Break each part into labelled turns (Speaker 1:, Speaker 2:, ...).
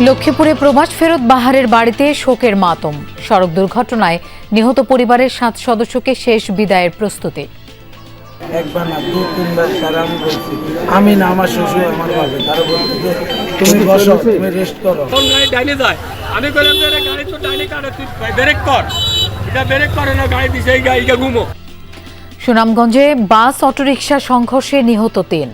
Speaker 1: লক্ষ্মীপুরে প্রবাস ফেরত বাহারের বাড়িতে শোকের মাতম। সড়ক দুর্ঘটনায় নিহত পরিবারের সাত সদস্যকে শেষ বিদায়ের প্রস্তুতি।
Speaker 2: একবার না দু তিনবার তারা আমি বলছি আমি না আমার শ্বশুর আমার বাবা তারা বলতে যে তুমি বসো তুমি রেস্ট করো।
Speaker 3: কোন গাড়ি ডাইনে যায়। আমি কইলাম যে গাড়ি তো ডাইনে কাটে তুই ব্রেক কর। এটা ব্রেক করে না গাড়ি দিছে এই গাড়িটা ঘুমো।
Speaker 1: সুনামগঞ্জে বাস অটোরিকশা সংঘর্ষে নিহত তিন।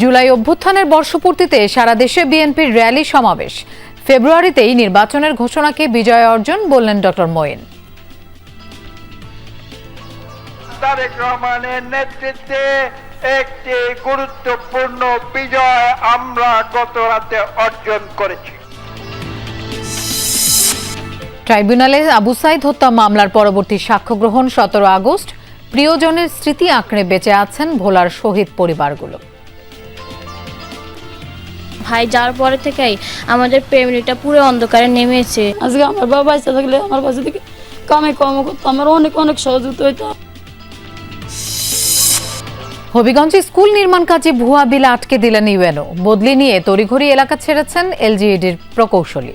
Speaker 1: জুলাই অভ্যুত্থানের বর্ষপূর্তিতে সারা দেশে বিএনপির র্যালি সমাবেশ। ফেব্রুয়ারিতেই নির্বাচনের ঘোষণাকে বিজয় অর্জন বললেন ডক্টর মঈন।
Speaker 4: তারেক রহমানের নেতৃত্বে একটি গুরুত্বপূর্ণ বিজয় আমরা গত রাতে অর্জন করেছি।
Speaker 1: ট্রাইব্যুনালে আবু সাইদ হত্যা মামলার পরবর্তী সাক্ষ্য গ্রহণ সতেরো আগস্ট। প্রিয়জনের স্মৃতি আঁকড়ে বেঁচে আছেন ভোলার শহীদ পরিবারগুলো।
Speaker 5: ভাই যাওয়ার পরে থেকেই আমাদের ফ্যামিলিটা পুরো অন্ধকারে নেমেছে।
Speaker 6: আজকে আমার বাবা ইচ্ছা থাকলে আমার কাছে থেকে কামে কম করতো আমার অনেক অনেক সহযোগিতা হইতো।
Speaker 1: হবিগঞ্জে স্কুল নির্মাণ কাজে ভুয়া বিল আটকে দিলেন ইউএনও। বদলি নিয়ে তড়িঘড়ি এলাকা ছেড়েছেন এলজিইডির প্রকৌশলী।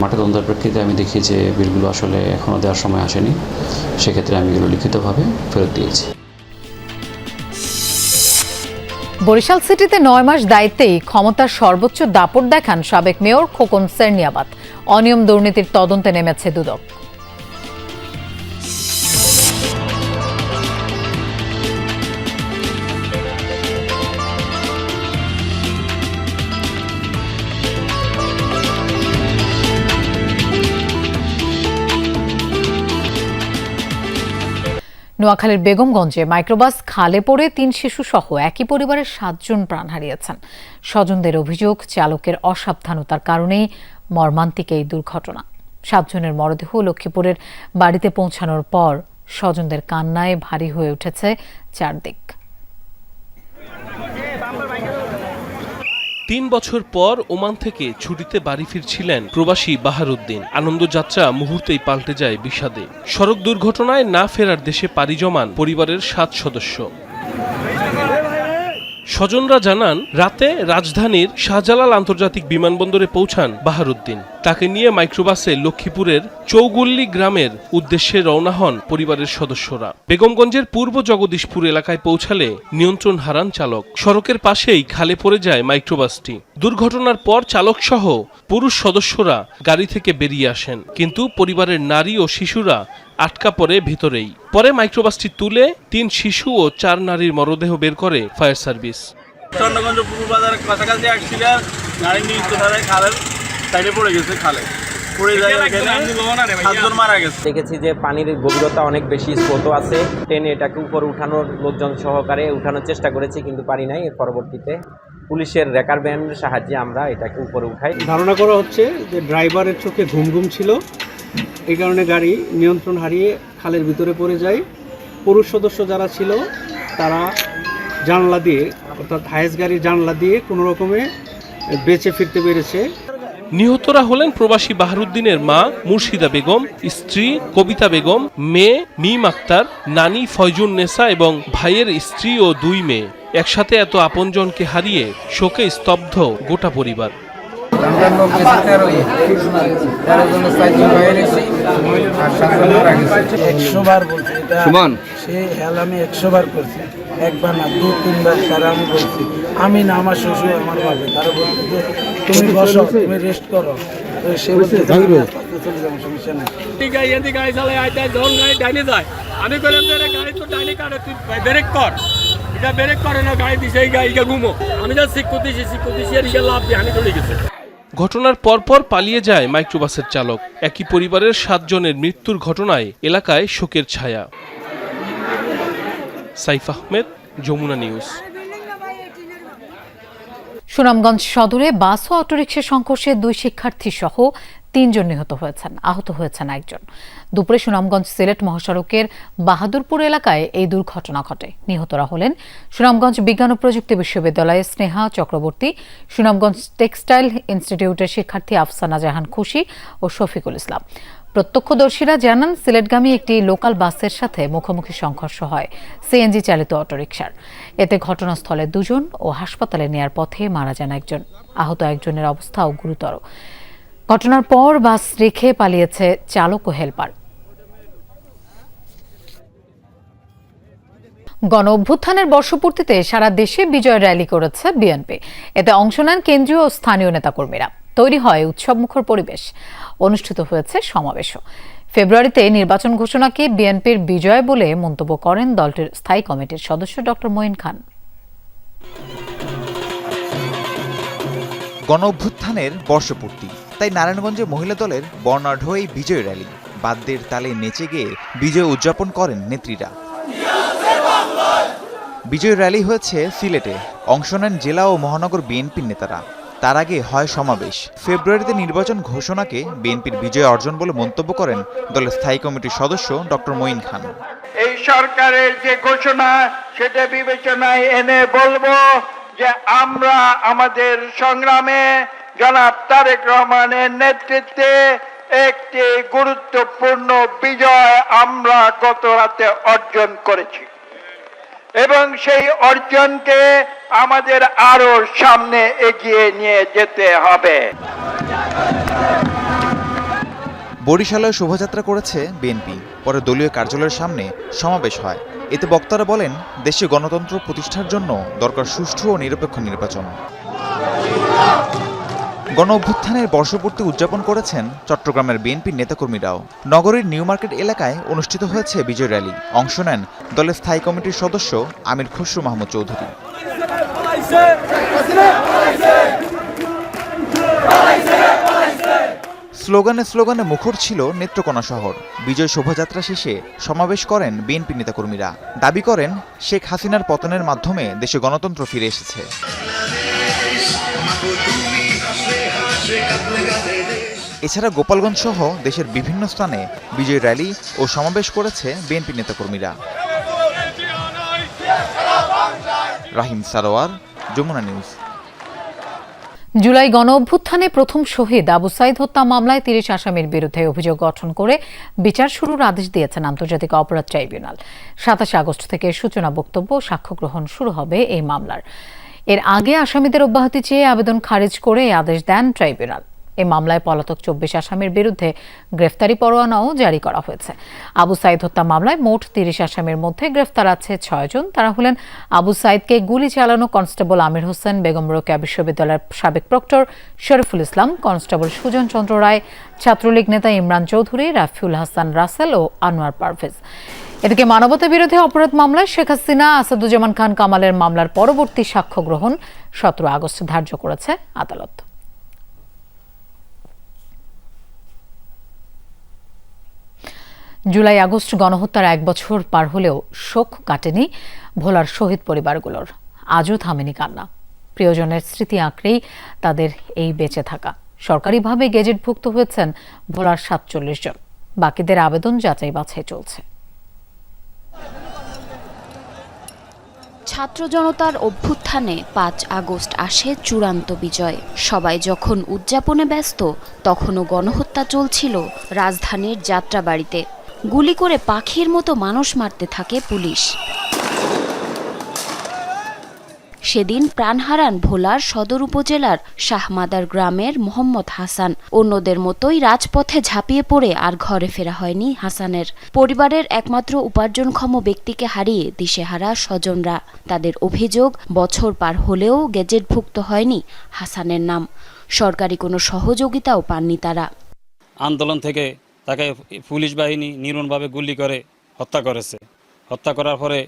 Speaker 7: মাঠে তদন্তের প্রেক্ষিতে আমি দেখি যে বিলগুলো আসলে এখনও দেওয়ার সময় আসেনি। সেক্ষেত্রে আমি এগুলো লিখিতভাবে ফেরত দিয়েছি।
Speaker 1: বরিশাল সিটিতে নয় মাস দায়িত্বেই ক্ষমতার সর্বোচ্চ দাপট দেখান সাবেক মেয়র খোকন সেরনিয়াবাত। অনিয়ম দুর্নীতির তদন্তে নেমেছে দুদক। নোয়াখালীর বেগমগঞ্জে মাইক্রোবাস খালে পড়ে তিন শিশু সহ একই পরিবারের সাতজন প্রাণ হারিয়েছেন। স্বজনদের অভিযোগ, চালকের অসাবধানতার কারণেই মর্মান্তিক এই দুর্ঘটনা। সাতজনের মরদেহ লক্ষ্মীপুরের বাড়িতে পৌঁছানোর পর স্বজনদের কান্নায় ভারী হয়ে উঠেছে চারদিক।
Speaker 8: তিন বছর পর ওমান থেকে ছুটিতে বাড়ি ফিরছিলেন প্রবাসী বাহারুদ্দিন। আনন্দযাত্রা মুহূর্তেই পাল্টে যায় বিষাদে। সড়ক দুর্ঘটনায় না ফেরার দেশে পাড়ি জমান পরিবারের সাত সদস্য। স্বজনরা জানান, রাতে রাজধানীর শাহজালাল আন্তর্জাতিক বিমানবন্দরে পৌঁছান বাহারুদ্দিন। তাকে নিয়ে মাইক্রোবাসে লক্ষ্মীপুরের চৌগুল্লি গ্রামের উদ্দেশ্যে রওনা হন পরিবারের সদস্যরা। বেগমগঞ্জের পূর্ব জগদীশপুর এলাকায় পৌঁছালে নিয়ন্ত্রণ হারান চালক। সড়কের পাশেই খালে পড়ে যায় মাইক্রোবাসটি। দুর্ঘটনার পর চালক সহ পুরুষ সদস্যরা গাড়ি থেকে বেরিয়ে আসেন। কিন্তু পরিবারের নারী ও শিশুরা আটকা পড়ে ভিতরেই। পরে মাইক্রোবাসটি তুলে তিন শিশু ও চার নারীর মরদেহ বের করে ফায়ার সার্ভিস।
Speaker 3: চন্দ্রগঞ্জ পূর্ব বাজার কাছাকাছি আসছিলেন গাড়ি নিয়ে ধারায় খালের সাইডে পড়ে গেছে খালে। পড়ে যায় এখানে সাতজন মারা গেছে।
Speaker 9: দেখেছি যে পানির গভীরতা অনেক বেশি স্রোতও আছে। টেনে এটাকে উপরে উঠানোর লোকজন সহকারে উঠানোর চেষ্টা করেছি কিন্তু পারি নাই। এর পরবর্তীতে পুলিশের রেকার ব্যান্ডের সাহায্যে আমরা এটাকে উপরে উঠাই।
Speaker 10: ধারণা করা হচ্ছে যে ড্রাইভারের চোখে ঘুম ঘুম ছিল। এই কারণে গাড়ি নিয়ন্ত্রণ হারিয়ে খালের ভিতরে পড়ে যায়। পুরুষ সদস্য যারা ছিল, তারা জানলা দিয়ে, অর্থাৎ হায়েস গাড়ির জানলা দিয়ে কোনো রকমে বেঁচে ফিরতে পেরেছে।
Speaker 8: নিহতরা হলেন প্রবাসী বাহারুদ্দিনের মা মুর্শিদা বেগম, স্ত্রী কবিতা বেগম, মেয়ে মিম আক্তার, নানি ফয়জুন নেসা এবং ভাইয়ের স্ত্রী ও দুই মেয়ে। একসাথে এত আপনজনকে হারিয়ে শোকে স্তব্ধ গোটা পরিবার।
Speaker 2: আমরা লোক তেরোই তেরো জন চারজন বাইরে গেছি আর সাতজন মারা গেছে। একশো বার বলছি
Speaker 10: সুমন।
Speaker 2: সে হেল আমি একশো বার করছি। একবার না দু তিনবার তারা আমি বলছি আমি না আমার শ্বশুর আমার বাবা তারা বলতে যে তুমি বসো তুমি রেস্ট করো। তো সে সমস্যা নেই।
Speaker 3: এদিকে গাড়ি আইতে গাড়ি ডাইনে যায়। আমি যে গাড়ি তো ডাইনে কাটে তুই ব্রেক কর। এটা ব্রেক করে না গাড়ি দিছে এই ঘুমো। আমি যা শিখ করতেছি শিখ করতেছি আর ইয়ে লাভ দিয়ে হানি চলে গেছে।
Speaker 8: ঘটনার পরপর পালিয়ে যায় মাইক্রোবাসের চালক। একই পরিবারের সাতজনের মৃত্যুর ঘটনায় এলাকায় শোকের ছায়া। সাইফ আহমেদ, যমুনা নিউজ।
Speaker 1: সুনামগঞ্জ সদরে বাস ও অটোরিকশা সংঘর্ষে দুই শিক্ষার্থী সহ তিনজন নিহত হয়েছেন, আহত হয়েছেন একজন। দুপুরে সুনামগঞ্জ সিলেট মহাসড়কের বাহাদুরপুর এলাকায় এই দুর্ঘটনা ঘটে। নিহতরা হলেন সুনামগঞ্জ বিজ্ঞান ও প্রযুক্তি বিশ্ববিদ্যালয়ের স্নেহা চক্রবর্তী, সুনামগঞ্জ টেক্সটাইল ইনস্টিটিউটের শিক্ষার্থী আফসানা জাহান খুশি ও শফিকুল ইসলাম। প্রত্যক্ষদর্শীরা জানান, সিলেটগামী একটি লোকাল বাসের সাথে মুখোমুখি সংঘর্ষ হয় সিএনজি চালিত অটোরিকশার। এতে ঘটনাস্থলে দুজন ও হাসপাতালে নেয়ার পথে মারা যান একজন। আহত একজনের অবস্থাও গুরুতর। ঘটনার পর বাস রেখে পালিয়েছে চালক ও হেলপার। গণ অভ্যুত্থানের বর্ষপূর্তিতে সারা দেশে বিজয় র্যালি করেছে বিএনপি। এতে অংশ নেন কেন্দ্রীয় ও স্থানীয় নেতাকর্মীরা। তৈরি হয় উৎসবমুখর পরিবেশ। অনুষ্ঠিত হয়েছে সমাবেশও। ফেব্রুয়ারিতে নির্বাচন ঘোষণাকে বিএনপির বিজয় বলে মন্তব্য করেন দলটির স্থায়ী কমিটির সদস্য ডক্টর মঈন খান।
Speaker 11: গণ অভ্যুত্থানের বর্ষপূর্তি। তাই নারায়ণগঞ্জে মহিলা দলের বর্ণাঢ্য এই বিজয় র্যালি। বাদ্যের তালে নেচে গিয়ে বিজয় উদযাপন করেন নেত্রীরা। বিজয় র্যালি হয়েছে সিলেটে। অংশ নেন জেলা ও মহানগর বিএনপির নেতারা। তার আগে হয় সমাবেশ। ফেব্রুয়ারিতে নির্বাচন ঘোষণাকে বিএনপির বিজয় অর্জন বলে মন্তব্য করেন দলের স্থায়ী কমিটির সদস্য ডক্টর মঈন খান।
Speaker 4: এই সরকারের যে ঘোষণা, সেটা বিবেচনায় এনে বলব যে আমরা আমাদের সংগ্রামে জনাব তারেক রহমানের নেতৃত্বে একটি গুরুত্বপূর্ণ বিজয় আমরা গত রাতে অর্জন করেছি। এবং সেই অর্জনকে আমাদের আরও সামনে এগিয়ে নিয়ে যেতে হবে।
Speaker 11: বরিশালে শোভাযাত্রা করেছে বিএনপি পরে দলীয় কার্যালয়ের সামনে সমাবেশ হয়। এতে বক্তারা বলেন দেশে গণতন্ত্র প্রতিষ্ঠার জন্য দরকার সুষ্ঠু ও নিরপেক্ষ নির্বাচন। গণ অভ্যুত্থানের বর্ষপূর্তি উদযাপন করেছেন চট্টগ্রামের বিএনপির নেতাকর্মীরাও। নগরীর নিউ মার্কেট এলাকায় অনুষ্ঠিত হয়েছে বিজয় র্যালি। অংশ নেন দলের স্থায়ী কমিটির সদস্য আমির খসরু মাহমুদ চৌধুরী। স্লোগানে স্লোগানে মুখর ছিল নেত্রকোনা শহর। বিজয় শোভাযাত্রা শেষে সমাবেশ করেন বিএনপি নেতাকর্মীরা। দাবি করেন, শেখ হাসিনার পতনের মাধ্যমে দেশে গণতন্ত্র ফিরে এসেছে। এছাড়া গোপালগঞ্জ সহ দেশের বিভিন্ন স্থানে বিজয় র্যালি ও সমাবেশ করেছে বিএনপি নেতাকর্মীরা। রাহিম সারোয়ার, যমুনা নিউজ।
Speaker 1: জুলাই গণ অভ্যুত্থানে প্রথম শহীদ আবু সাইদ হত্যা মামলায় তিরিশ আসামির বিরুদ্ধে অভিযোগ গঠন করে বিচার শুরুর আদেশ দিয়েছেন আন্তর্জাতিক অপরাধ ট্রাইব্যুনাল। সাতাশে আগস্ট থেকে সূচনা বক্তব্য সাক্ষ্য গ্রহণ শুরু হবে এই মামলার। এর আগে আসামিদের অব্যাহতি চেয়ে আবেদন খারিজ করে আদেশ দেন ট্রাইব্যুনাল। এই মামলায় পলাতক চব্বিশ আসামির বিরুদ্ধে গ্রেফতারি পরোয়ানাও জারি করা হয়েছে। আবু সাইদ হত্যা মামলায় মোট তিরিশ আসামির মধ্যে গ্রেফতার আছে ছয়জন তারা হলেন আবু সাইদকে গুলি চালানো কনস্টেবল আমির হোসেন, বেগম রোকেয়া বিশ্ববিদ্যালয়ের সাবেক প্রক্টর শরীফুল ইসলাম, কনস্টেবল সুজন চন্দ্র রায়, ছাত্রলীগ নেতা ইমরান চৌধুরী, রাফিউল হাসান রাসেল ও আনোয়ার পারভেজ। এদিকে মানবতা বিরোধী অপরাধ মামলায় শেখ হাসিনা, আসাদুজ্জামান খান কামালের মামলার পরবর্তী সাক্ষ্য গ্রহণ সতেরো আগস্ট ধার্য করেছে আদালত। জুলাই আগস্ট গণহত্যার এক বছর পার হলেও শোক কাটেনি ভোলার শহীদ পরিবারগুলোর। আজও থামেনি কান্না। প্রিয়জনের স্মৃতি আঁকড়েই তাদের এই বেঁচে থাকা। সরকারিভাবে গেজেটভুক্ত হয়েছেন ভোলার সাতচল্লিশ জন। বাকিদের আবেদন যাচাই বাছাই চলছে।
Speaker 12: ছাত্র জনতার অভ্যুত্থানে পাঁচ আগস্ট আসে চূড়ান্ত বিজয়। সবাই যখন উদযাপনে ব্যস্ত, তখনও গণহত্যা চলছিল রাজধানীর যাত্রাবাড়িতে। গুলি করে পাখির মতো মানুষ মারতে থাকে পুলিশ। সেদিন প্রাণ হারান ভোলার সদর উপজেলার শাহমাদার গ্রামের মোহাম্মদ হাসান অন্যদের মতোই রাজপথে ঝাঁপিয়ে পড়ে আর ঘরে ফেরা হয়নি হাসানের। পরিবারের একমাত্র উপার্জনক্ষম ব্যক্তিকে হারিয়ে দিশেহারা স্বজনরা। তাদের অভিযোগ, বছর পার হলেও গেজেটভুক্ত হয়নি হাসানের নাম। সরকারি কোনো সহযোগিতাও পাননি তারা।
Speaker 13: আন্দোলন থেকে তাকে পুলিশ বাহিনী নির্মমভাবে গুলি করে হত্যা করেছে। হত্যা করার পরে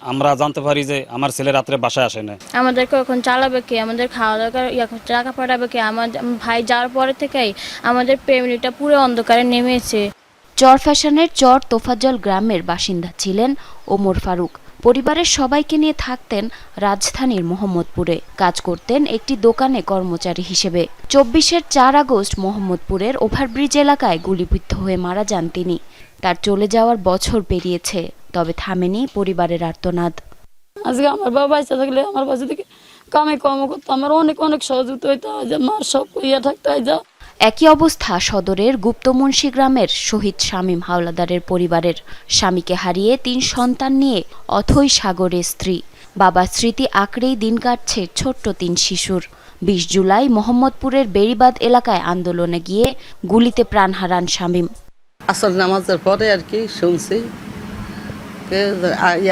Speaker 13: আমরা জানতে পারি যে আমার ছেলে রাত্রে বাসায় আসে না
Speaker 5: আমাদেরকে এখন চালাবে কে? আমাদের খাওয়া দাওয়া ইয়া টাকা পাঠাবে কে? আমার ভাই যাওয়ার পরে থেকেই আমাদের ফ্যামিলিটা পুরো অন্ধকারে নেমেছে।
Speaker 12: চর ফ্যাশনের চর তোফাজল গ্রামের বাসিন্দা ছিলেন ওমর ফারুক। পরিবারের সবাইকে নিয়ে থাকতেন রাজধানীর মোহাম্মদপুরে। কাজ করতেন একটি দোকানে কর্মচারী হিসেবে। চব্বিশের চার আগস্ট মোহাম্মদপুরের ওভারব্রিজ এলাকায় গুলিবিদ্ধ হয়ে মারা যান তিনি। তার চলে যাওয়ার বছর পেরিয়েছে, তবে থামেনি পরিবারের আর্তনাদ।
Speaker 6: আজকে আমার বাবা ইচ্ছা থাকলে আমার পাশে থেকে কামে কর্ম করতো। আমার অনেক অনেক সহযোগিতা হইতো। মার সব ইয়ে থাকতো হয় যা।
Speaker 12: একই অবস্থা সদরের গুপ্তমুন্সী গ্রামের শহীদ শামীম হাওলাদারের পরিবারের। স্বামীকে হারিয়ে তিন সন্তান নিয়ে অথই সাগরের স্ত্রী। বাবার স্মৃতি আঁকড়েই দিন কাটছে ছোট্ট তিন শিশুর। বিশ জুলাই মোহাম্মদপুরের বেড়িবাদ এলাকায় আন্দোলনে গিয়ে গুলিতে প্রাণ হারান শামীম।
Speaker 14: আসল নামাজের পরে আর কি শুনছি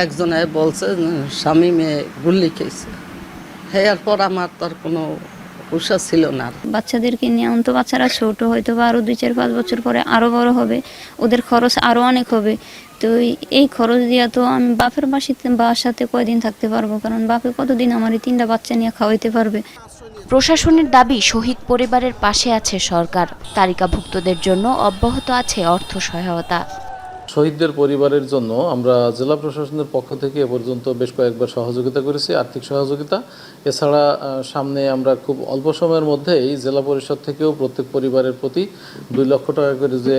Speaker 14: একজনে বলছে স্বামী মেয়ে গুল্লি খেয়েছে। হেয়ার পর আমার তো আর কোনো হুশা ছিল না
Speaker 15: বাচ্চাদেরকে নিয়ে অন্ত বাচ্চারা ছোট হয়তো বা আরও দুই চার পাঁচ বছর পরে আরও বড় হবে ওদের খরচ আরও অনেক হবে। তো এই- এই খরচ দিয়া তো আমি বাপের বাসিতে বাসাতে কয়দিন থাকতে পারব? কারণ বাপে কতদিন আমার এই তিনটা বাচ্চা নিয়ে খাওয়াইতে পারবে?
Speaker 12: প্রশাসনের দাবি শহীদ পরিবারের পাশে আছে সরকার। তালিকাভুক্তদের জন্য অব্যাহত আছে অর্থ সহায়তা।
Speaker 16: শহীদদের পরিবারের জন্য আমরা জেলা প্রশাসনের পক্ষ থেকে এ পর্যন্ত বেশ কয়েকবার সহযোগিতা করেছি, আর্থিক সহযোগিতা। এছাড়া সামনে আমরা খুব অল্প সময়ের মধ্যেই জেলা পরিষদ থেকেও প্রত্যেক পরিবারের প্রতি দুই লক্ষ টাকা করে যে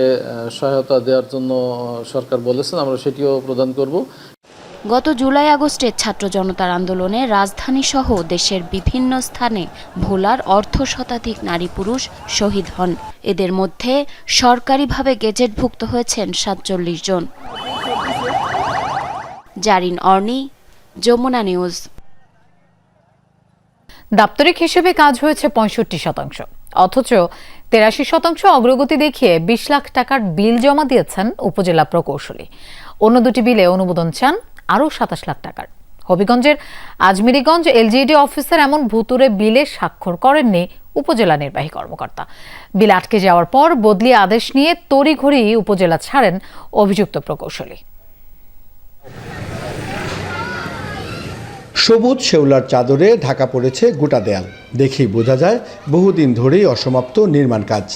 Speaker 16: সহায়তা দেওয়ার জন্য সরকার বলেছেন, আমরা সেটিও প্রদান করব।
Speaker 12: গত জুলাই আগস্টে ছাত্র জনতার আন্দোলনে রাজধানী সহ দেশের বিভিন্ন স্থানে ভোলার অর্ধ শতাধিক নারী পুরুষ শহীদ হন। এদের মধ্যে সরকারিভাবে গেজেটভুক্ত হয়েছেন সাতচল্লিশ জন। জারিন অর্নি, যমুনা নিউজ।
Speaker 1: দাপ্তরিক হিসেবে কাজ হয়েছে পঁয়ষট্টি শতাংশ। অথচ তেরাশি শতাংশ অগ্রগতি দেখিয়ে বিশ লাখ টাকার বিল জমা দিয়েছেন উপজেলা প্রকৌশলী। অন্য দুটি বিলে অনুমোদন চান আরও সাতাশ লাখ টাকার। হবিগঞ্জের আজমিরিগঞ্জ এলজিইডি অফিসার এমন ভুতুরে বিলে স্বাক্ষর করেননি উপজেলা নির্বাহী কর্মকর্তা। বিল আটকে যাওয়ার পর বদলি আদেশ নিয়ে তড়িঘড়ি উপজেলা ছাড়েন অভিযুক্ত প্রকৌশলী।
Speaker 17: সবুজ শেওলার চাদরে ঢাকা পড়েছে গোটা দেয়াল। দেখেই বোঝা যায় বহুদিন ধরেই অসমাপ্ত নির্মাণ কাজ।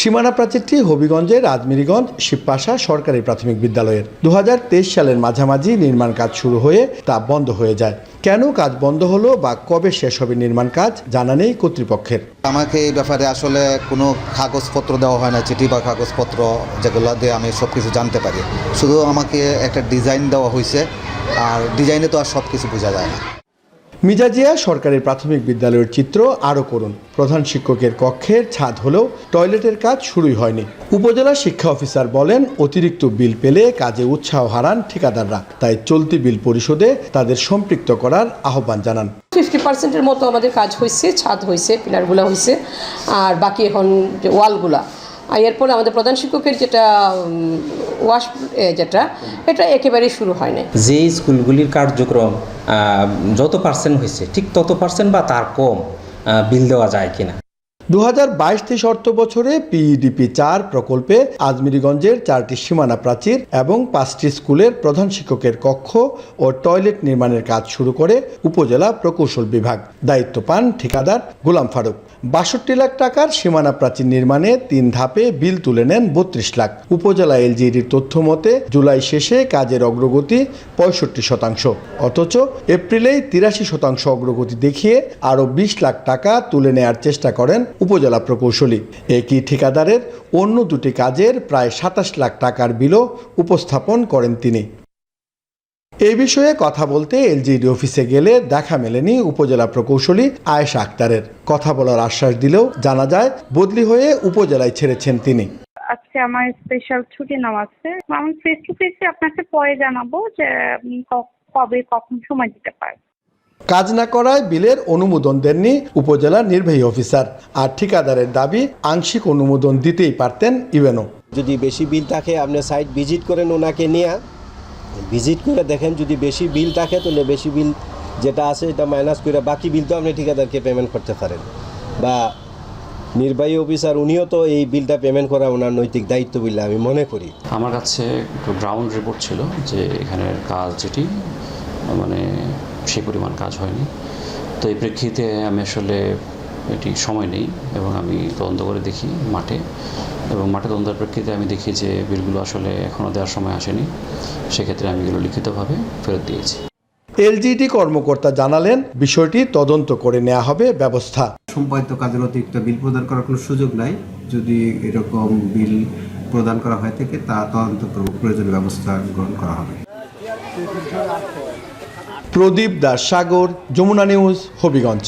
Speaker 17: সীমানা প্রাচীরটি হবিগঞ্জের আজমিরিগঞ্জ শিবপাশা সরকারি প্রাথমিক বিদ্যালয়ের। দু হাজার তেইশ সালের মাঝামাঝি নির্মাণ কাজ শুরু হয়ে তা বন্ধ হয়ে যায়। কেন কাজ বন্ধ হলো বা কবে শেষ হবে নির্মাণ কাজ জানা নেই কর্তৃপক্ষের।
Speaker 18: আমাকে এই ব্যাপারে আসলে কোনো কাগজপত্র দেওয়া হয় না, চিঠি বা কাগজপত্র যেগুলো দিয়ে আমি সব কিছু জানতে পারি। শুধু আমাকে একটা ডিজাইন দেওয়া হয়েছে আর ডিজাইনে তো আর সব কিছু বোঝা যায় না।
Speaker 17: মিজাজিয়া সরকারি প্রাথমিক বিদ্যালয়ের চিত্র আরও করুন। প্রধান শিক্ষকের কক্ষের ছাদ হলেও টয়লেটের কাজ শুরুই হয়নি। উপজেলা শিক্ষা অফিসার বলেন, অতিরিক্ত বিল পেলে কাজে উৎসাহ হারান ঠিকাদাররা। তাই চলতি বিল পরিশোধে তাদের সম্পৃক্ত করার আহ্বান জানান।
Speaker 19: ফিফটি পার্সেন্টের মতো আমাদের কাজ হয়েছে ছাদ হয়েছে পিলারগুলো হয়েছে আর বাকি এখন যে ওয়ালগুলা আর এরপরে আমাদের প্রধান শিক্ষকের যেটা ওয়াশ যেটা, এটা একেবারেই শুরু হয় না
Speaker 20: যে স্কুলগুলির কার্যক্রম যত পার্সেন্ট হয়েছে, ঠিক তত পার্সেন্ট বা তার কম বিল দেওয়া যায় কিনা।
Speaker 17: দু হাজার বাইশ তেইশ অর্থ বছরে পিইডিপি চার প্রকল্পে আজমিরিগঞ্জের চারটি সীমানা প্রাচীর এবং পাঁচটি স্কুলের প্রধান শিক্ষকের কক্ষ ও টয়লেট নির্মাণের কাজ শুরু করে উপজেলা প্রকৌশল বিভাগ। দায়িত্ব পান ঠিকাদার গোলাম ফারুক। বাষট্টি লাখ টাকার সীমানা প্রাচীর নির্মাণে তিন ধাপে বিল তুলে নেন বত্রিশ লাখ। উপজেলা এলজিডির তথ্য মতে, জুলাই শেষে কাজের অগ্রগতি পঁয়ষট্টি শতাংশ। অথচ এপ্রিলেই তিরাশি শতাংশ অগ্রগতি দেখিয়ে আরও বিশ লাখ টাকা তুলে নেয়ার চেষ্টা করেন উপজেলা প্রকৌশলী। একই ঠিকাদারের অন্য দুটি কাজের প্রায় সাতাশ লাখ টাকার বিলও উপস্থাপন করেন তিনি। এই বিষয়ে কথা বলতে এলজিডি অফিসে গেলে দেখা মেলেনি উপজেলা প্রকৌশলী আয়েশা আক্তারের। কথা বলার আশ্বাস দিলেও জানা যায়, বদলি হয়ে উপজেলায় ছেড়েছেন তিনি।
Speaker 21: আজকে আমার স্পেশাল ছুটি নেওয়া আছে। আমি ফেস টু ফেসে আপনাকে পরে জানাব যে কবে, কখন সময় দিতে পারে
Speaker 17: কাজ না করায় বিলের অনুমোদন দেননি উপজেলা নির্বাহী অফিসার। আর ঠিকাদারের দাবি আংশিক অনুমোদন দিতেই পারতেন ইউএনও।
Speaker 22: যদি বেশি বিল থাকে আপনি সাইট ভিজিট করেন ওনাকে নিয়ে। ভিজিট করে দেখেন যদি বেশি বিল থাকে তাহলে বেশি বিল যেটা আছে এটা মাইনাস করে বাকি বিল তো আপনি ঠিকাদারকে পেমেন্ট করতে পারেন। বা নির্বাহী অফিসার উনিও তো এই বিলটা পেমেন্ট করা ওনার নৈতিক দায়িত্ব বলে আমি মনে করি।
Speaker 7: আমার কাছে একটু গ্রাউন্ড রিপোর্ট ছিল যে এখানের কাজ যেটি মানে সেই পরিমাণ কাজ হয়নি। তো এই প্রেক্ষিতে আমি আসলে এটি সময় নেই এবং আমি তদন্ত করে দেখি মাঠে। এবং মাঠে তদন্তের প্রেক্ষিতে আমি দেখি যে বিলগুলো আসলে এখনও দেওয়ার সময় আসেনি। সেক্ষেত্রে আমি এগুলো লিখিতভাবে ফেরত দিয়েছি।
Speaker 17: এলজিডি কর্মকর্তা জানালেন বিষয়টি তদন্ত করে নেওয়া হবে ব্যবস্থা।
Speaker 23: সম্পাদিত কাজের অতিরিক্ত বিল প্রদান করার কোনো সুযোগ নাই। যদি এরকম বিল প্রদান করা হয় থেকে তা তদন্ত প্রয়োজনীয় ব্যবস্থা গ্রহণ করা হবে।
Speaker 17: প্রদীপ দাস সাগর, যমুনা নিউজ, হবিগঞ্জ।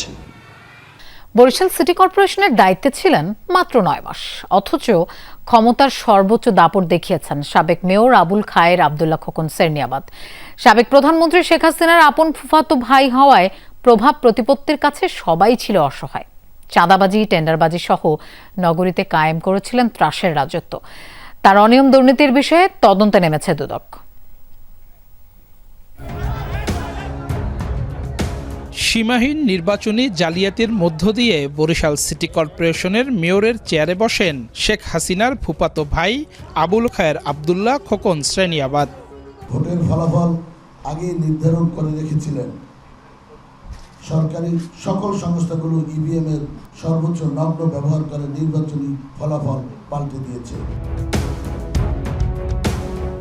Speaker 1: বরিশাল সিটি কর্পোরেশনের দায়িত্বে ছিলেন মাত্র নয় মাস। অথচ ক্ষমতার সর্বোচ্চ দাপট দেখিয়েছেন সাবেক মেয়র আবুল খায়ের আবদুল্লাহ খোকন সেরনিয়াবাদ। সাবেক প্রধানমন্ত্রী শেখ হাসিনার আপন ফুফাতো ভাই হওয়ায় প্রভাব প্রতিপত্তির কাছে সবাই ছিল অসহায়। চাঁদাবাজি, টেন্ডারবাজি সহ নগরীতে কায়েম করেছিলেন ত্রাসের রাজত্ব। তার অনিয়ম দুর্নীতির বিষয়ে তদন্তে নেমেছে দুদক।
Speaker 24: সীমাহীন নির্বাচনী জালিয়াতির মধ্য দিয়ে বরিশাল সিটি কর্পোরেশনের মেয়রের চেয়ারে বসেন শেখ হাসিনার ফুপাতো ভাই আবুল খায়ের আবদুল্লাহ খোকন শ্রেণিয়াবাদ।
Speaker 25: ভোটের ফলাফল আগে নির্ধারণ করে রেখেছিলেন। সরকারি সকল সংস্থাগুলো ইভিএম এর সর্বোচ্চ নগ্ন ব্যবহার করে নির্বাচনী ফলাফল পাল্টে দিয়েছে।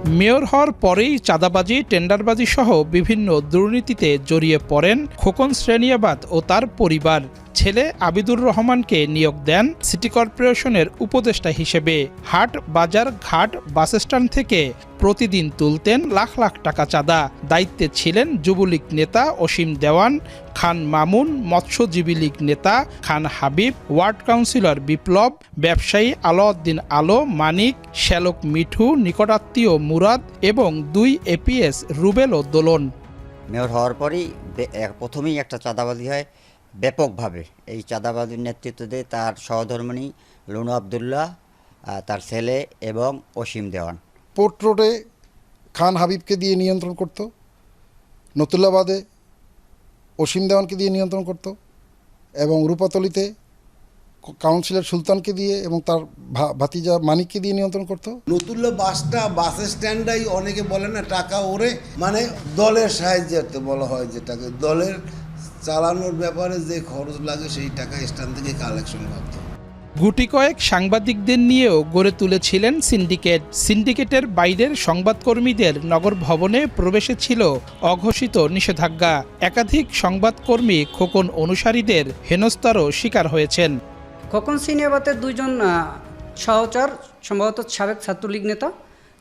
Speaker 24: মেয়র হওয়ার পরেই চাঁদাবাজি, টেন্ডারবাজি সহ বিভিন্ন দুর্নীতিতে জড়িয়ে পড়েন খোকন শ্রেণিয়াবাদ ও তার পরিবার। ছেলে আবিদুর রহমানকে নিয়োগ দেন সিটি কর্পোরেশনের উপদেষ্টা হিসেবে। হাট, বাজার, ঘাট বাসস্ট্যান্ড থেকে প্রতিদিন তুলতেন লাখ লাখ টাকা চাঁদা। দায়িত্বে ছিলেন যুবলীগ নেতা অসীম দেওয়ান, খান মামুন, মৎস্যজীবী লীগ নেতা খান হাবিব, ওয়ার্ড কাউন্সিলর বিপ্লব, ব্যবসায়ী আলাউদ্দিন আলো, মানিক, শ্যালক মিঠু, নিকটাত্মীয় মুরাদ এবং দুই এপিএস রুবেল ও দোলন।
Speaker 26: মেয়র হওয়ার পরই প্রথমেই একটা চাঁদাবাজি হয়। ব্যাপকভাবে এই চাঁদাবাজির নেতৃত্ব দেয় তার সহধর্মিণী লুনু আবদুল্লাহ তার ছেলে এবং অসীম দেওয়ান।
Speaker 27: পোর্ট রোডে খান হাবিবকে দিয়ে নিয়ন্ত্রণ করত নতুল্লাবাদে অসীম দেওয়ানকে দিয়ে নিয়ন্ত্রণ করত এবং রূপাতলিতে কাউন্সিলর সুলতানকে দিয়ে এবং তার ভা- ভাতিজা মানিককে দিয়ে নিয়ন্ত্রণ করত।
Speaker 28: নতুল্য বাসটা বাস স্ট্যান্ডাই অনেকে বলে না টাকা ওরে মানে দলের সাহায্যার্থে বলা হয় যেটাকে দলের চালানোর ব্যাপারে যে খরচ লাগে সেই টাকা স্ট্যান্ড থেকে কালেকশন করতো
Speaker 24: গুটি কয়েক সাংবাদিকদের নিয়েও গড়ে তুলেছিলেন সিন্ডিকেট সিন্ডিকেটের বাইরের সংবাদকর্মীদের নগর ভবনে প্রবেশে ছিল অঘোষিত নিষেধাজ্ঞা। একাধিক সংবাদকর্মী খোকন অনুসারীদের হেনস্তারও শিকার হয়েছেন।
Speaker 29: খোকন সিনিয়াবাতের দুইজন আহ, সহচর সম্ভবত সাবেক ছাত্রলীগ নেতা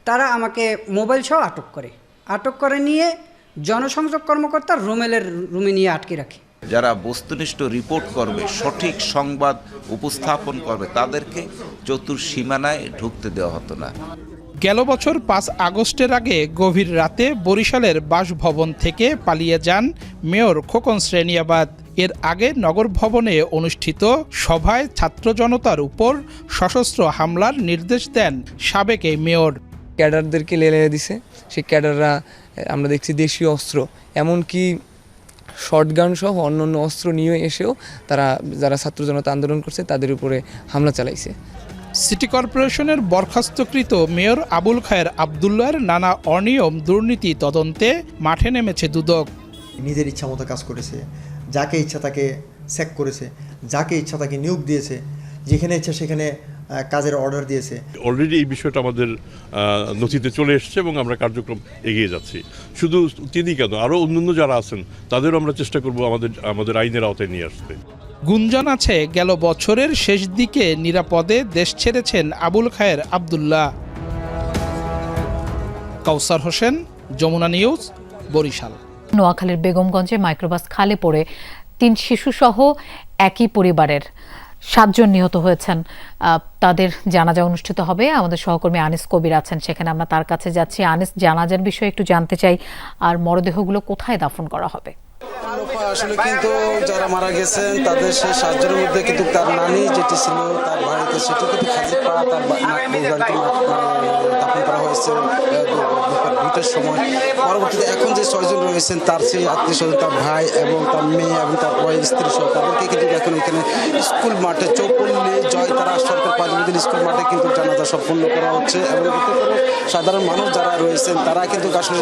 Speaker 29: তারা আমাকে মোবাইল সহ আটক করে। আটক করে নিয়ে জনসংযোগ কর্মকর্তা রুমেলের রুমে নিয়ে আটকে রাখে।
Speaker 30: যারা বস্তুনিষ্ঠ রিপোর্ট করবে সঠিক সংবাদ উপস্থাপন করবে তাদেরকে চতুর্সীমানায় ঢুকতে দেওয়া হতো না।
Speaker 24: গেল বছর পাঁচ আগস্টের আগে গভীর রাতে বরিশালের বাসভবন থেকে পালিয়ে যান মেয়র খোকন শ্রেণিয়াবাদ। এর আগে নগর ভবনে অনুষ্ঠিত সভায় ছাত্র জনতার উপর সশস্ত্র হামলার নির্দেশ দেন সাবেক এই মেয়র।
Speaker 31: ক্যাডারদেরকে লেলে দিছে। সেই ক্যাডাররা আমরা দেখছি দেশীয় অস্ত্র এমনকি শর্টগান সহ অন্য অন্য অস্ত্র নিয়ে এসেও তারা যারা ছাত্র জনতা আন্দোলন করছে তাদের উপরে হামলা চালাইছে।
Speaker 24: সিটি কর্পোরেশনের বরখাস্তকৃত মেয়র আবুল খায়ের আবদুল্লার নানা অনিয়ম দুর্নীতি তদন্তে মাঠে নেমেছে দুদক।
Speaker 32: নিজের ইচ্ছা মতো কাজ করেছে যাকে ইচ্ছা তাকে স্যাক করেছে যাকে ইচ্ছা তাকে নিয়োগ দিয়েছে যেখানে ইচ্ছা সেখানে কাজের অর্ডার দিয়েছে।
Speaker 33: অলরেডি এই বিষয়টা আমাদের নথিতে চলে এসছে এবং আমরা কার্যক্রম এগিয়ে যাচ্ছি। শুধু তিনি কেন আরও অন্যান্য যারা আছেন তাদেরও আমরা চেষ্টা করব আমাদের আমাদের আইনের আওতায় নিয়ে আসতে।
Speaker 24: গুঞ্জন আছে গেল বছরের শেষ দিকে নিরাপদে দেশ ছেড়েছেন আবুল খায়ের আবদুল্লাহ। কাউসার হোসেন যমুনা নিউজ বরিশাল।
Speaker 1: নোয়াখালীর বেগমগঞ্জে মাইক্রোবাস খালে পড়ে তিন শিশুসহ একই পরিবারের। সাতজন নিহত হয়েছেন। তাদের জানাজা অনুষ্ঠিত হবে। আমাদের সহকর্মী আনিস কবির আছেন সেখানে। আমরা তার কাছে যাচ্ছি। আনিস, জানাজার বিষয়ে একটু জানতে চাই, আর মরদেহগুলো কোথায় দাফন করা হবে?
Speaker 2: আসলে কিন্তু যারা মারা গেছেন, তাদের সেই সাতজনের মধ্যে কিন্তু তার নানি যেটি ছিল, তার বাড়িতে সেটি কিন্তু তার বাড়িতে মা- মানে দাফন করা হয়েছে।
Speaker 34: দুইটার সময়, পরবর্তীতে এখন যে ছয়জন রয়েছেন, তার সেই আত্মীয় স্বজন, তার ভাই এবং তার মেয়ে এবং তার স্ত্রী সহ তাদেরকে কিন্তু এখন এখানে স্কুল মাঠে চৌপল্লী জয়তারা সরকার প্রাথমিক স্কুল মাঠে কিন্তু জানাজা সম্পন্ন করা হচ্ছে এবং সাধারণ মানুষ যারা রয়েছেন, তারা কিন্তু আসলে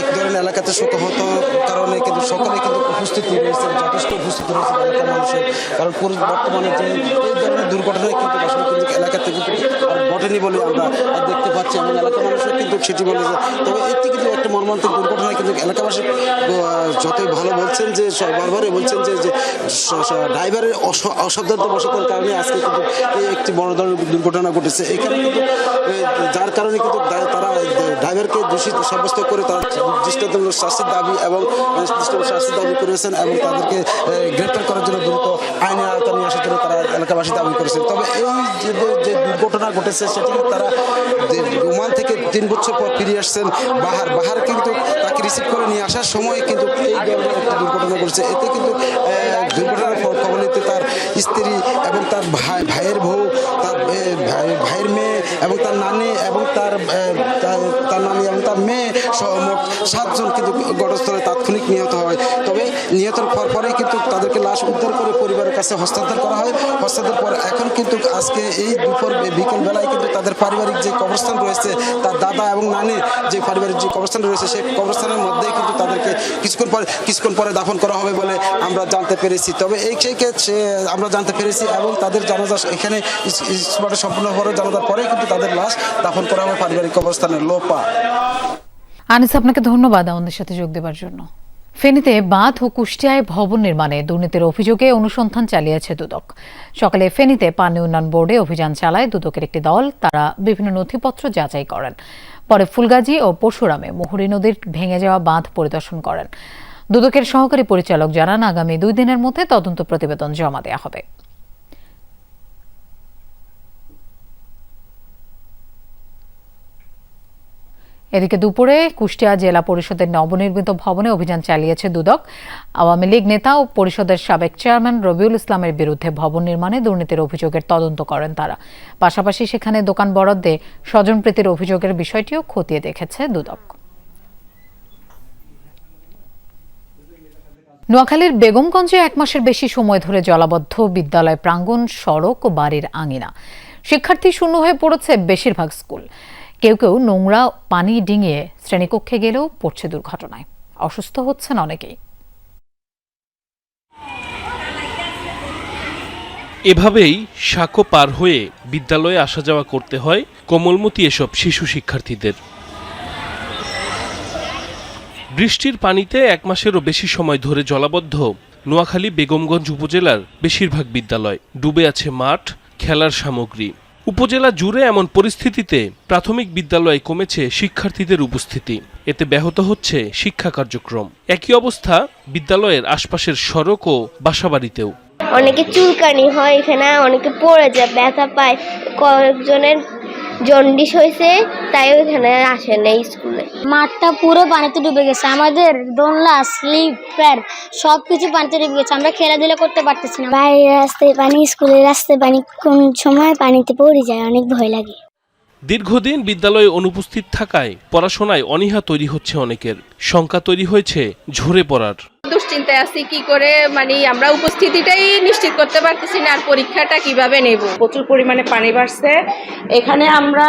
Speaker 34: এক ধরনের এলাকাতে শোকাহত কারণে কিন্তু সকলে কিন্তু উপস্থিতি রয়েছেন যথেষ্ট উপস্থিতি রয়েছে এলাকার মানুষের। কারণ বর্তমানে যে এই ধরনের দুর্ঘটনায় কিন্তু আসলে কিন্তু এলাকাতে কিন্তু ঘটেনি বলে আমরা দেখতে পাচ্ছি এবং এলাকার মানুষও কিন্তু সেটি বলে যে তবে এটি কিন্তু একটা মর্মান্তিক দুর্ঘটনা কিন্তু এলাকাবাসী যতই ভালো বলছেন যে বারবারই বলছেন যে ড্রাইভারের অস- অসাবধানতাবশতার কারণে আজকে কিন্তু এই একটি বড় ধরনের দুর্ঘটনা ঘটেছে। এখানে কিন্তু যার কারণে কিন্তু তারা ড্রাইভারকে দোষী সাব্যস্ত করে তারা দৃষ্টান্তমূলক শাস্তির দাবি এবং দৃষ্টান্তমূলক শাস্তির দাবি করেছেন এবং তাদেরকে গ্রেপ্তার করার জন্য দ্রুত আইনের আওতা নিয়ে আসার জন্য তারা এলাকাবাসী দাবি করেছেন। তবে এই যে দুর্ঘটনা ঘটেছে সেটি তারা ওমান থেকে তিন বছর পর ফিরে আসছেন বাহার। বাহার কিন্তু তাকে রিসিভ করে নিয়ে আসার সময় কিন্তু এই দুর্ঘটনা ঘটেছে। এতে কিন্তু দুর্ঘটনার কবলিতে তার স্ত্রী এবং তার ভাই ভাইয়ের বউ, তার ভাইয়ের মেয়ে এবং তার নানি এবং তার, তার- নানি এবং তার মেয়ে সহ মোট সাতজন কিন্তু ঘটনাস্থলে তাৎক্ষণিক নিহত হয়। তবে নিহতের পর পরেই কিন্তু তাদেরকে লাশ উদ্ধার করে কাছে হস্তান্তর করা হয়। হস্তান্তর পর এখন কিন্তু আজকে এই দুপুর বিকেল বেলায় কিন্তু তাদের পারিবারিক যে কবরস্থান রয়েছে, তার দাদা এবং নানি যে পারিবারিক যে কবরস্থান রয়েছে, সেই কবরস্থানের মধ্যেই কিন্তু তাদেরকে কিছুক্ষণ পরে কিছুক্ষণ পরে দাফন করা হবে বলে আমরা জানতে পেরেছি। তবে এই সেই ক্ষেত্রে আমরা জানতে পেরেছি এবং তাদের জানাজা এখানে সম্পূর্ণ করে জানাজার পরে কিন্তু তাদের লাশ দাফন করা হবে পারিবারিক কবরস্থানে লোপা।
Speaker 1: আনিস, আপনাকে ধন্যবাদ আমাদের সাথে যোগ দেওয়ার জন্য। ফেনীতে বাঁধ ও কুষ্টিয়ায় ভবন নির্মাণে দুর্নীতির অভিযোগে অনুসন্ধান চালিয়েছে দুদক। সকালে ফেনীতে পানি উন্নয়ন বোর্ডে অভিযান চালায় দুদকের একটি দল। তারা বিভিন্ন নথিপত্র যাচাই করেন। পরে ফুলগাজী ও পরশুরামে মুহুরী নদীর ভেঙে যাওয়া বাঁধ পরিদর্শন করেন। দুদকের সহকারী পরিচালক জানান, আগামী দুই দিনের মধ্যে তদন্ত প্রতিবেদন জমা দেওয়া হবে। এদিকে দুপুরে কুষ্টিয়া জেলা পরিষদের নবনির্মিত ভবনে অভিযান চালিয়েছে দুদক। আওয়ামী লীগ নেতা ও পরিষদের সাবেক চেয়ারম্যান রবিউল ইসলামের বিরুদ্ধে ভবন নির্মাণে দুর্নীতির অভিযোগের তদন্ত করেন তারা। পাশাপাশি সেখানে দোকান বরাদ্দে স্বজনপ্রীতির অভিযোগের বিষয়টিও খতিয়ে দেখেছে দুদক। নোয়াখালীর বেগমগঞ্জে এক মাসের বেশি সময় ধরে জলাবদ্ধ বিদ্যালয় প্রাঙ্গণ সড়ক ও বাড়ির আঙিনা। শিক্ষার্থী শূন্য হয়ে পড়েছে বেশিরভাগ স্কুল। কেউ কেউ নোংরা পানি ডিঙিয়ে শ্রেণীকক্ষে গেলেও পড়ছে দুর্ঘটনায়। অসুস্থ হচ্ছেন অনেকেই।
Speaker 8: এভাবেই সাঁকো পার হয়ে বিদ্যালয়ে আসা যাওয়া করতে হয় কোমলমতি এসব শিশু শিক্ষার্থীদের। বৃষ্টির পানিতে এক মাসেরও বেশি সময় ধরে জলাবদ্ধ নোয়াখালী বেগমগঞ্জ উপজেলার বেশিরভাগ বিদ্যালয় ডুবে আছে মাঠ, খেলার সামগ্রী। উপজেলা জুড়ে এমন পরিস্থিতিতে প্রাথমিক বিদ্যালয়ে কমেছে শিক্ষার্থীদের উপস্থিতি। এতে ব্যাহত হচ্ছে শিক্ষা কার্যক্রম। একই অবস্থা বিদ্যালয়ের আশপাশের সড়ক ও বাসাবাড়িতেও।
Speaker 35: অনেকে চুলকানি হয় এখানে, অনেকে পড়ে যায়, ব্যথা পায়। কয়েকজনের জন্ডিস হয়েছে তাই ওইখানে আসে না স্কুলে।
Speaker 36: মাঠটা পুরো পানিতে ডুবে গেছে। আমাদের দোলনা স্লিপার সব কিছু পানিতে ডুবে গেছে। আমরা খেলাধুলা করতে পারতেছি না।
Speaker 37: বাইরের রাস্তায় পানি স্কুলের রাস্তায় পানি কোন সময় পানিতে পড়ে যায় অনেক ভয় লাগে।
Speaker 8: দীর্ঘদিন বিদ্যালয়ে অনুপস্থিত থাকায় পড়াশোনায় অনীহা তৈরি হচ্ছে অনেকের। শঙ্কা তৈরি হয়েছে ঝরে পড়ার।
Speaker 38: দুশ্চিন্তায় আছি কি করে মানে আমরা উপস্থিতিটাই নিশ্চিত করতে পারতেছি না আর পরীক্ষাটা কীভাবে নেব।
Speaker 39: প্রচুর পরিমাণে পানি বাড়ছে। এখানে আমরা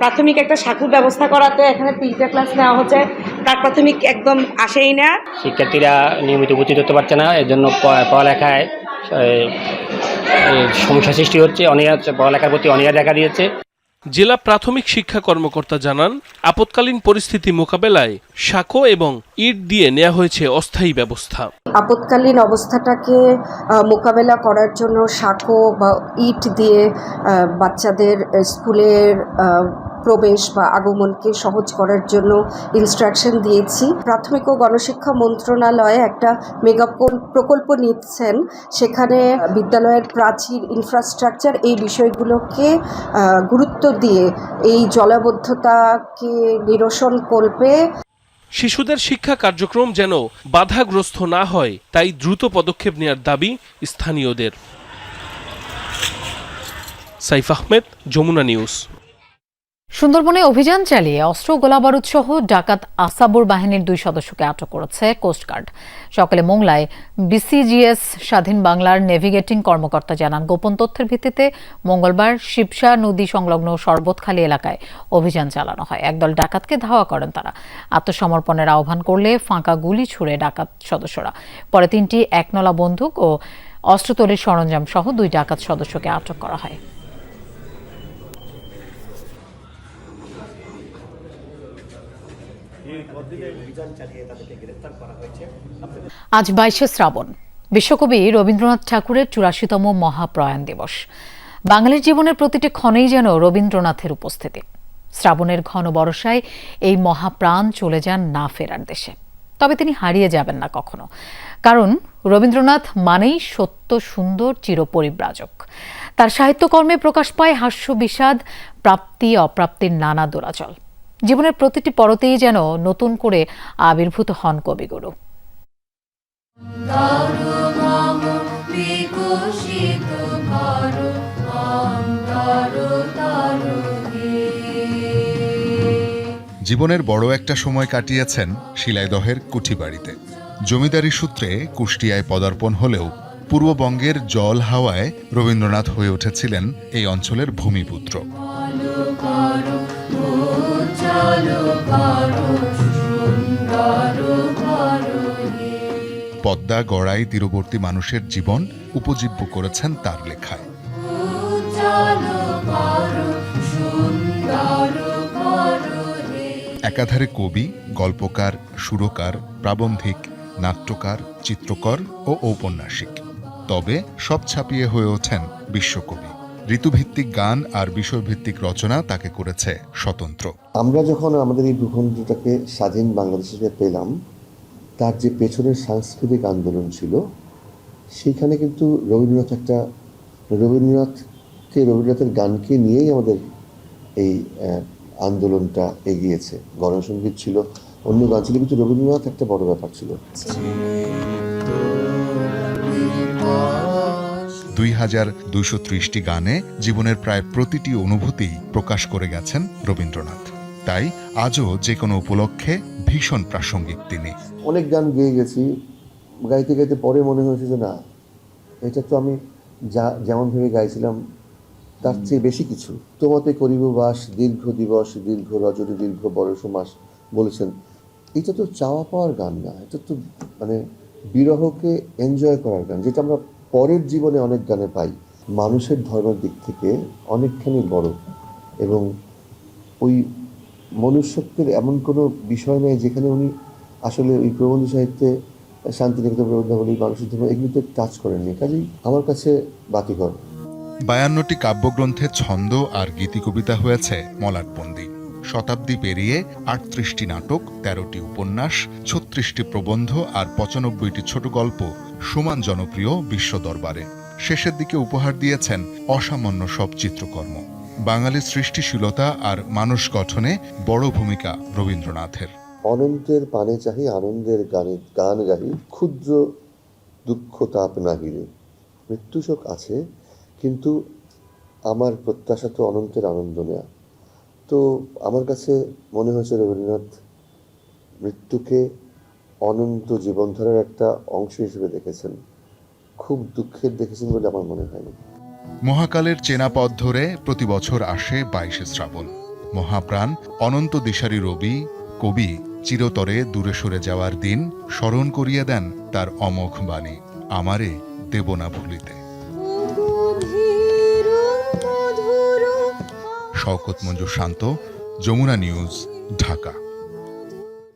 Speaker 39: প্রাথমিক একটা সাঁকুর ব্যবস্থা করাতে এখানে তিনটা ক্লাস নেওয়া হচ্ছে। প্রাক প্রাথমিক একদম আসেই না।
Speaker 40: শিক্ষার্থীরা নিয়মিত উপস্থিত হতে পারছে না এর জন্য পড়ালেখায় সমস্যা সৃষ্টি হচ্ছে, অনিয়া, পড়ালেখার প্রতি অনীহা দেখা দিয়েছে।
Speaker 8: জেলা প্রাথমিক শিক্ষা কর্মকর্তা জানান, আপৎকালীন পরিস্থিতি মোকাবেলায় সাঁকো এবং ইট দিয়ে নেওয়া হয়েছে অস্থায়ী ব্যবস্থা।
Speaker 41: আপৎকালীন অবস্থাটাকে মোকাবেলা করার জন্য সাঁকো বা ইট দিয়ে বাচ্চাদের স্কুলের প্রবেশ বা আগমনকে সহজ করার জন্য ইনস্ট্রাকশন দিয়েছি। প্রাথমিক ও গণশিক্ষা মন্ত্রণালয়ে একটা মেগা প্রকল্প নিচ্ছেন। সেখানে বিদ্যালয়ের প্রাচীর ইনফ্রাস্ট্রাকচার এই বিষয়গুলোকে গুরুত্ব দিয়ে এই জলাবদ্ধতাকে নিরসন করবে
Speaker 8: শিশুদের শিক্ষা কার্যক্রম যেন বাধাগ্রস্ত না হয়, তাই দ্রুত পদক্ষেপ নেওয়ার দাবি স্থানীয়দের। সাইফ আহমেদ, যমুনা নিউজ।
Speaker 1: সুন্দরবনে অভিযান চালিয়ে অস্ত্র গোলাবারুদ সহ ডাকাত আসাবুর বাহিনীর দুই সদস্যকে আটক করেছে কোস্টগার্ড সকালে মোংলায় বিসিজিএস স্বাধীন বাংলার নেভিগেটিং কর্মকর্তা জানান, গোপন তথ্যের ভিত্তিতে মঙ্গলবার শিবসা নদী সংলগ্ন শরবতখালী এলাকায় অভিযান চালানো হয়। একদল ডাকাতকে ধাওয়া করেন তারা। আত্মসমর্পণের আহ্বান করলে ফাঁকা গুলি ছুড়ে ডাকাত সদস্যরা। পরে তিনটি একনলা বন্দুক ও অস্ত্রতলির সরঞ্জাম সহ দুই ডাকাত সদস্যকে আটক করা হয়। আজ বাইশে শ্রাবণ। বিশ্বকবি রবীন্দ্রনাথ ঠাকুরের চুরাশিতম মহাপ্রয়াণ দিবস। বাঙালির জীবনের প্রতিটি ক্ষণেই যেন রবীন্দ্রনাথের উপস্থিতি। শ্রাবণের ঘন বর্ষায় এই মহাপ্রাণ চলে যান না ফেরার দেশে। তবে তিনি হারিয়ে যাবেন না কখনো। কারণ রবীন্দ্রনাথ মানেই সত্য, সুন্দর, চিরপরিব্রাজক। তার সাহিত্যকর্মে প্রকাশ পায় হাস্য বিষাদ প্রাপ্তি অপ্রাপ্তির নানা দোলাচল। জীবনের প্রতিটি পরতেই যেন নতুন করে আবির্ভূত হন কবিগুরু।
Speaker 42: জীবনের বড় একটা সময় কাটিয়েছেন শিলাইদহের কুঠিবাড়িতে। জমিদারি সূত্রে কুষ্টিয়ায় পদার্পণ হলেও পূর্ববঙ্গের জল হাওয়ায় রবীন্দ্রনাথ হয়ে উঠেছিলেন এই অঞ্চলের ভূমিপুত্র। পদ্মা গড়াই তীরবর্তী মানুষের জীবন উপজীব্য করেছেন তার লেখায়। একাধারে কবি গল্পকার সুরকার প্রাবন্ধিক নাট্যকার চিত্রকর ও ঔপন্যাসিক। তবে সব ছাপিয়ে হয়ে ওঠেন বিশ্বকবি। ঋতুভিত্তিক গান আর বিষয়ভিত্তিক রচনা তাকে করেছে স্বতন্ত্র।
Speaker 43: আমরা যখন আমাদের এই ভূখণ্ডটাকে স্বাধীন বাংলাদেশ হিসেবে পেলাম তার যে পেছনের সাংস্কৃতিক আন্দোলন ছিল সেখানে কিন্তু রবীন্দ্রনাথ একটা রবীন্দ্রনাথকে রবীন্দ্রনাথের গানকে নিয়েই আমাদের এই আন্দোলনটা এগিয়েছে। গণসঙ্গীত ছিল অন্য গান ছিল কিন্তু রবীন্দ্রনাথ একটা বড় ব্যাপার ছিল।
Speaker 42: দুই হাজার দুইশো ত্রিশটি গানে জীবনের প্রায় প্রতিটি অনুভূতি প্রকাশ করে গেছেন রবীন্দ্রনাথ। তাই আজও যে কোনো উপলক্ষে ভীষণ প্রাসঙ্গিক তিনি।
Speaker 43: অনেক গান গেয়ে গেছি। গাইতে গাইতে পরে মনে হয়েছে যে না, এটা তো আমি যা, যেমন ভেবে গাইছিলাম, তার চেয়ে বেশি কিছু। তোমাতে করিব বাস, দীর্ঘ দিবস, দীর্ঘ রজনী, দীর্ঘ বরষ মাস বলেছেন, এটা তো চাওয়া পাওয়ার গান না, এটা তো মানে বিরহকে এনজয় করার গান, যেটা আমরা পরের জীবনে অনেক গানে পাই। মানুষের ধর্মের দিক থেকে অনেকখানি বড় এবং ওই মনুষ্যত্বের এমন কোনো বিষয় নেই যেখানে উনি আসলে ওই প্রবন্ধ সাহিত্যে শান্তিনিকেতন রবীন্দ্রবলী মানুষের ধর্ম এগুলিতে টাচ করেননি। কাজেই আমার কাছে বাতিঘর।
Speaker 42: বায়ান্নটি কাব্যগ্রন্থে ছন্দ আর গীতি কবিতা হয়েছে মলাটবন্দি শতাব্দী পেরিয়ে আটত্রিশটি নাটক, তেরোটি উপন্যাস, ছত্রিশটি প্রবন্ধ আর পঁচানব্বইটি ছোট গল্প সমান জনপ্রিয় বিশ্ব দরবারে। শেষের দিকে উপহার দিয়েছেন অসামান্য সব চিত্রকর্ম। বাঙালির সৃষ্টিশীলতা আর মানুষ গঠনে বড় ভূমিকা রবীন্দ্রনাথের।
Speaker 43: অনন্তের পানে চাহি আনন্দের গানে গান গাহি, ক্ষুদ্র দুঃখ তাপ নাহিরে মৃত্যুশোক আছে, কিন্তু আমার প্রত্যাশা তো অনন্তের আনন্দ নেয়া। তো আমার কাছে মনে হয়েছে রবীন্দ্রনাথ মৃত্যুকে অনন্ত জীবনধারার একটা অংশ হিসেবে দেখেছেন। খুব দুঃখের দেখেছেন বলে আমার মনে হয়নি।
Speaker 42: মহাকালের চেনা পথ ধরে প্রতি বছর আসে বাইশে শ্রাবণ। মহাপ্রাণ, অনন্ত দিশারি রবি, কবি চিরতরে দূরে সরে যাওয়ার দিন স্মরণ করিয়ে দেন তার অমোঘ বাণী, আমারে দেব না ভুলিতে শওকত মঞ্জুর শান্ত যমুনা নিউজ ঢাকা।